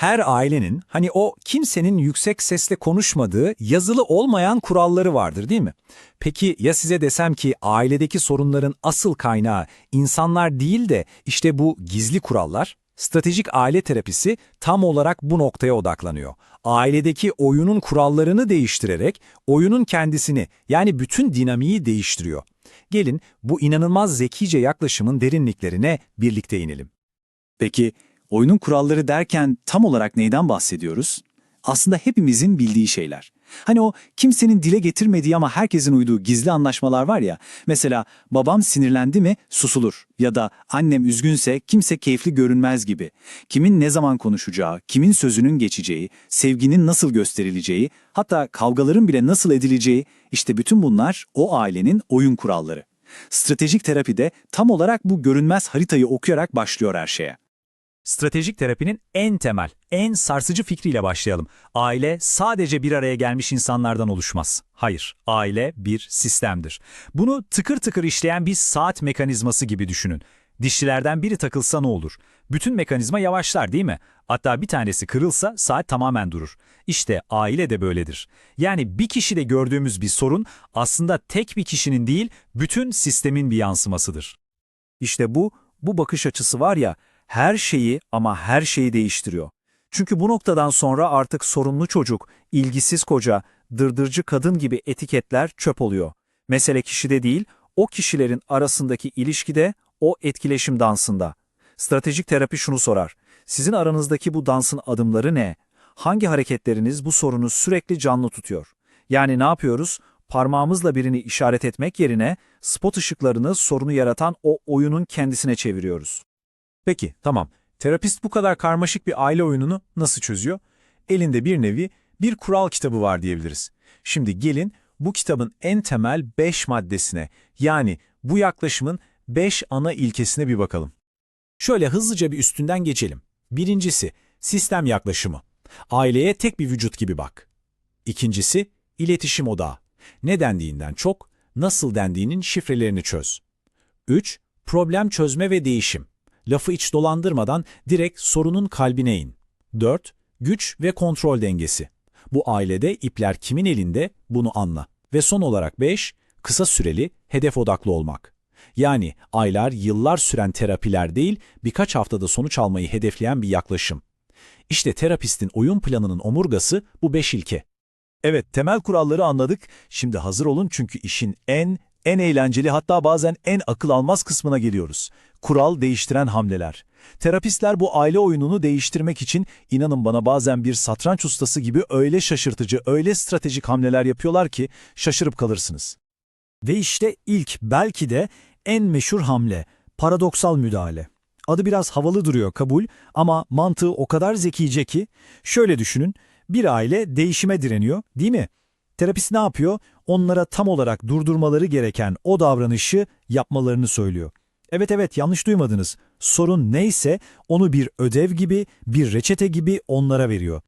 Her ailenin hani o kimsenin yüksek sesle konuşmadığı yazılı olmayan kuralları vardır değil mi? Peki ya size desem ki ailedeki sorunların asıl kaynağı insanlar değil de işte bu gizli kurallar? Stratejik aile terapisi tam olarak bu noktaya odaklanıyor. Ailedeki oyunun kurallarını değiştirerek oyunun kendisini yani bütün dinamiği değiştiriyor. Gelin bu inanılmaz zekice yaklaşımın derinliklerine birlikte inelim. Peki oyunun kuralları derken tam olarak neyden bahsediyoruz? Aslında hepimizin bildiği şeyler. Hani o kimsenin dile getirmediği ama herkesin uyduğu gizli anlaşmalar var ya. Mesela babam sinirlendi mi susulur ya da annem üzgünse kimse keyifli görünmez gibi. Kimin ne zaman konuşacağı, kimin sözünün geçeceği, sevginin nasıl gösterileceği, hatta kavgaların bile nasıl edileceği işte bütün bunlar o ailenin oyun kuralları. Stratejik terapide tam olarak bu görünmez haritayı okuyarak başlıyor her şeye. Stratejik terapinin en temel, en sarsıcı fikriyle başlayalım. Aile sadece bir araya gelmiş insanlardan oluşmaz. Hayır, aile bir sistemdir. Bunu tıkır tıkır işleyen bir saat mekanizması gibi düşünün. Dişçilerden biri takılsa ne olur? Bütün mekanizma yavaşlar değil mi? Hatta bir tanesi kırılsa saat tamamen durur. İşte aile de böyledir. Yani bir kişide gördüğümüz bir sorun aslında tek bir kişinin değil, bütün sistemin bir yansımasıdır. İşte bu, bu bakış açısı var ya, her şeyi ama her şeyi değiştiriyor. Çünkü bu noktadan sonra artık sorumlu çocuk, ilgisiz koca, dırdırcı kadın gibi etiketler çöp oluyor. Mesele kişide değil, o kişilerin arasındaki ilişkide, o etkileşim dansında. Stratejik terapi şunu sorar. Sizin aranızdaki bu dansın adımları ne? Hangi hareketleriniz bu sorunu sürekli canlı tutuyor? Yani ne yapıyoruz? Parmağımızla birini işaret etmek yerine spot ışıklarını sorunu yaratan o oyunun kendisine çeviriyoruz. Peki, tamam. Terapist bu kadar karmaşık bir aile oyununu nasıl çözüyor? Elinde bir nevi bir kural kitabı var diyebiliriz. Şimdi gelin bu kitabın en temel 5 maddesine yani bu yaklaşımın 5 ana ilkesine bir bakalım. Şöyle hızlıca bir üstünden geçelim. Birincisi, sistem yaklaşımı. Aileye tek bir vücut gibi bak. İkincisi, iletişim odağı. Ne dendiğinden çok, nasıl dendiğinin şifrelerini çöz. 3. Problem çözme ve değişim. Lafı hiç dolandırmadan direkt sorunun kalbine in. 4. Güç ve kontrol dengesi. Bu ailede ipler kimin elinde bunu anla. Ve son olarak 5. Kısa süreli, hedef odaklı olmak. Yani aylar, yıllar süren terapiler değil, birkaç haftada sonuç almayı hedefleyen bir yaklaşım. İşte terapistin oyun planının omurgası bu beş ilke. Evet, temel kuralları anladık. Şimdi hazır olun çünkü işin en, en eğlenceli hatta bazen en akıl almaz kısmına geliyoruz. Kural değiştiren hamleler. Terapistler bu aile oyununu değiştirmek için inanın bana bazen bir satranç ustası gibi öyle şaşırtıcı, öyle stratejik hamleler yapıyorlar ki şaşırıp kalırsınız. Ve işte ilk belki de en meşhur hamle, paradoksal müdahale. Adı biraz havalı duruyor kabul ama mantığı o kadar zekice ki şöyle düşünün, bir aile değişime direniyor değil mi? Terapist ne yapıyor? Onlara tam olarak durdurmaları gereken o davranışı yapmalarını söylüyor. Evet evet yanlış duymadınız. Sorun neyse onu bir ödev gibi, bir reçete gibi onlara veriyor.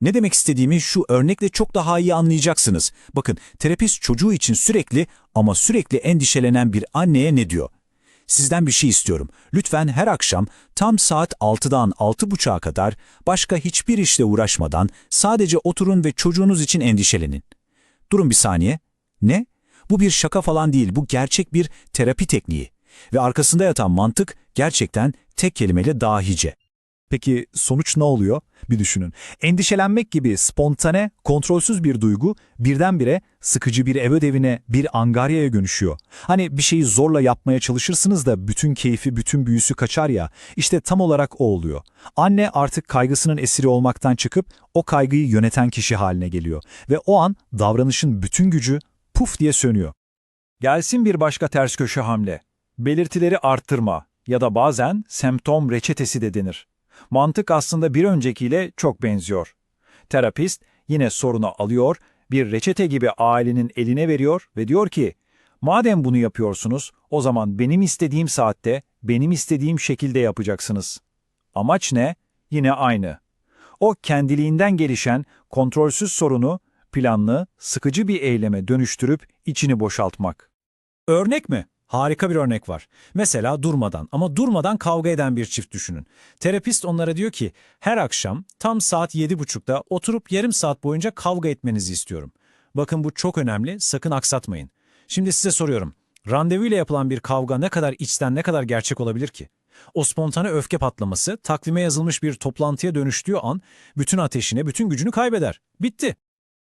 Ne demek istediğimi şu örnekle çok daha iyi anlayacaksınız. Bakın terapist çocuğu için sürekli ama sürekli endişelenen bir anneye ne diyor? Sizden bir şey istiyorum. Lütfen her akşam tam saat 6'dan 6.30'a kadar başka hiçbir işle uğraşmadan sadece oturun ve çocuğunuz için endişelenin. Durun bir saniye. Ne? Bu bir şaka falan değil, bu gerçek bir terapi tekniği. Ve arkasında yatan mantık gerçekten tek kelimeyle dahice. Peki sonuç ne oluyor? Bir düşünün. Endişelenmek gibi spontane, kontrolsüz bir duygu birdenbire sıkıcı bir ev ödevine, bir angaryaya dönüşüyor. Hani bir şeyi zorla yapmaya çalışırsınız da bütün keyfi, bütün büyüsü kaçar ya. İşte tam olarak o oluyor. Anne artık kaygısının esiri olmaktan çıkıp o kaygıyı yöneten kişi haline geliyor. Ve o an davranışın bütün gücü puf diye sönüyor. Gelsin bir başka ters köşe hamle. Belirtileri arttırma ya da bazen semptom reçetesi de denir. Mantık aslında bir öncekiyle çok benziyor. Terapist yine sorunu alıyor, bir reçete gibi ailenin eline veriyor ve diyor ki, madem bunu yapıyorsunuz, o zaman benim istediğim saatte, benim istediğim şekilde yapacaksınız. Amaç ne? Yine aynı. O kendiliğinden gelişen kontrolsüz sorunu planlı, sıkıcı bir eyleme dönüştürüp içini boşaltmak. Örnek mi? Harika bir örnek var. Mesela durmadan ama durmadan kavga eden bir çift düşünün. Terapist onlara diyor ki her akşam tam saat 7.30'da oturup yarım saat boyunca kavga etmenizi istiyorum. Bakın bu çok önemli, sakın aksatmayın. Şimdi size soruyorum. Randevuyla yapılan bir kavga ne kadar içten ne kadar gerçek olabilir ki? O spontane öfke patlaması takvime yazılmış bir toplantıya dönüştüğü an bütün ateşini, bütün gücünü kaybeder. Bitti.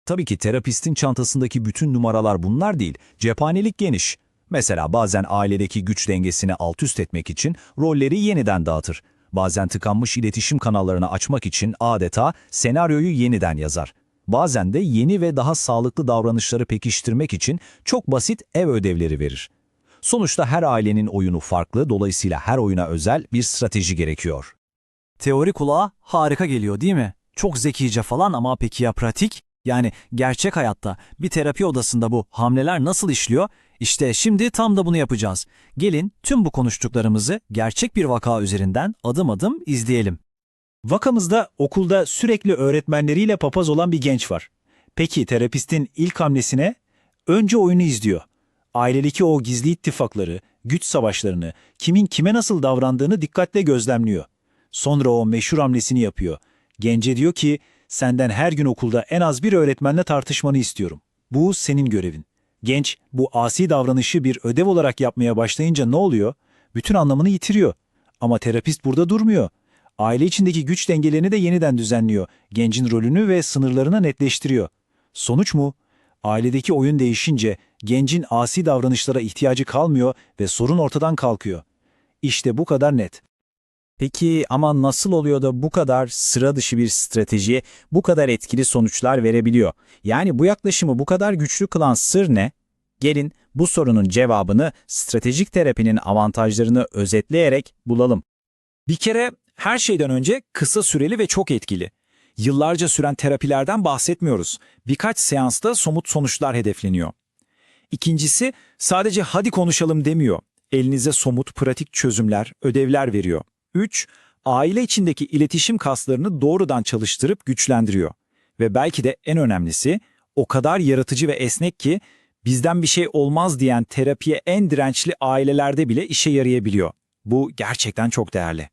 Tabii ki terapistin çantasındaki bütün numaralar bunlar değil. Cephanelik geniş. Mesela bazen ailedeki güç dengesini alt üst etmek için rolleri yeniden dağıtır. Bazen tıkanmış iletişim kanallarını açmak için adeta senaryoyu yeniden yazar. Bazen de yeni ve daha sağlıklı davranışları pekiştirmek için çok basit ev ödevleri verir. Sonuçta her ailenin oyunu farklı, dolayısıyla her oyuna özel bir strateji gerekiyor. Teori kulağa harika geliyor değil mi? Çok zekice falan ama peki ya pratik? Yani gerçek hayatta bir terapi odasında bu hamleler nasıl işliyor? İşte şimdi tam da bunu yapacağız. Gelin tüm bu konuştuklarımızı gerçek bir vaka üzerinden adım adım izleyelim. Vakamızda okulda sürekli öğretmenleriyle papaz olan bir genç var. Peki terapistin ilk hamlesine önce oyunu izliyor. Ailedeki o gizli ittifakları, güç savaşlarını, kimin kime nasıl davrandığını dikkatle gözlemliyor. Sonra o meşhur hamlesini yapıyor. Gence diyor ki, senden her gün okulda en az bir öğretmenle tartışmanı istiyorum. Bu senin görevin. Genç bu asi davranışı bir ödev olarak yapmaya başlayınca ne oluyor? Bütün anlamını yitiriyor. Ama terapist burada durmuyor. Aile içindeki güç dengelerini de yeniden düzenliyor. Gencin rolünü ve sınırlarını netleştiriyor. Sonuç mu? Ailedeki oyun değişince gencin asi davranışlara ihtiyacı kalmıyor ve sorun ortadan kalkıyor. İşte bu kadar net. Peki ama nasıl oluyor da bu kadar sıra dışı bir stratejiye bu kadar etkili sonuçlar verebiliyor? Yani bu yaklaşımı bu kadar güçlü kılan sır ne? Gelin bu sorunun cevabını stratejik terapinin avantajlarını özetleyerek bulalım. Bir kere her şeyden önce kısa süreli ve çok etkili. Yıllarca süren terapilerden bahsetmiyoruz. Birkaç seansta somut sonuçlar hedefleniyor. İkincisi sadece hadi konuşalım demiyor. Elinize somut pratik çözümler, ödevler veriyor. 3. Aile içindeki iletişim kaslarını doğrudan çalıştırıp güçlendiriyor. Ve belki de en önemlisi o kadar yaratıcı ve esnek ki bizden bir şey olmaz diyen terapiye en dirençli ailelerde bile işe yarayabiliyor. Bu gerçekten çok değerli.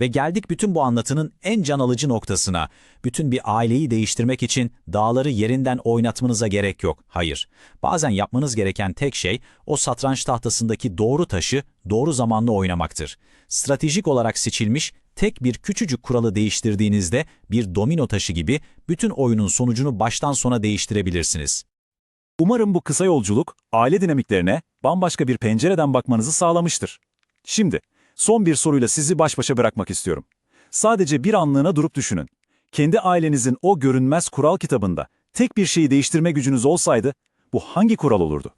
Ve geldik bütün bu anlatının en can alıcı noktasına. Bütün bir aileyi değiştirmek için dağları yerinden oynatmanıza gerek yok. Hayır. Bazen yapmanız gereken tek şey o satranç tahtasındaki doğru taşı doğru zamanlı oynamaktır. Stratejik olarak seçilmiş tek bir küçücük kuralı değiştirdiğinizde bir domino taşı gibi bütün oyunun sonucunu baştan sona değiştirebilirsiniz. Umarım bu kısa yolculuk aile dinamiklerine bambaşka bir pencereden bakmanızı sağlamıştır. Şimdi son bir soruyla sizi baş başa bırakmak istiyorum. Sadece bir anlığına durup düşünün. Kendi ailenizin o görünmez kural kitabında tek bir şeyi değiştirme gücünüz olsaydı bu hangi kural olurdu?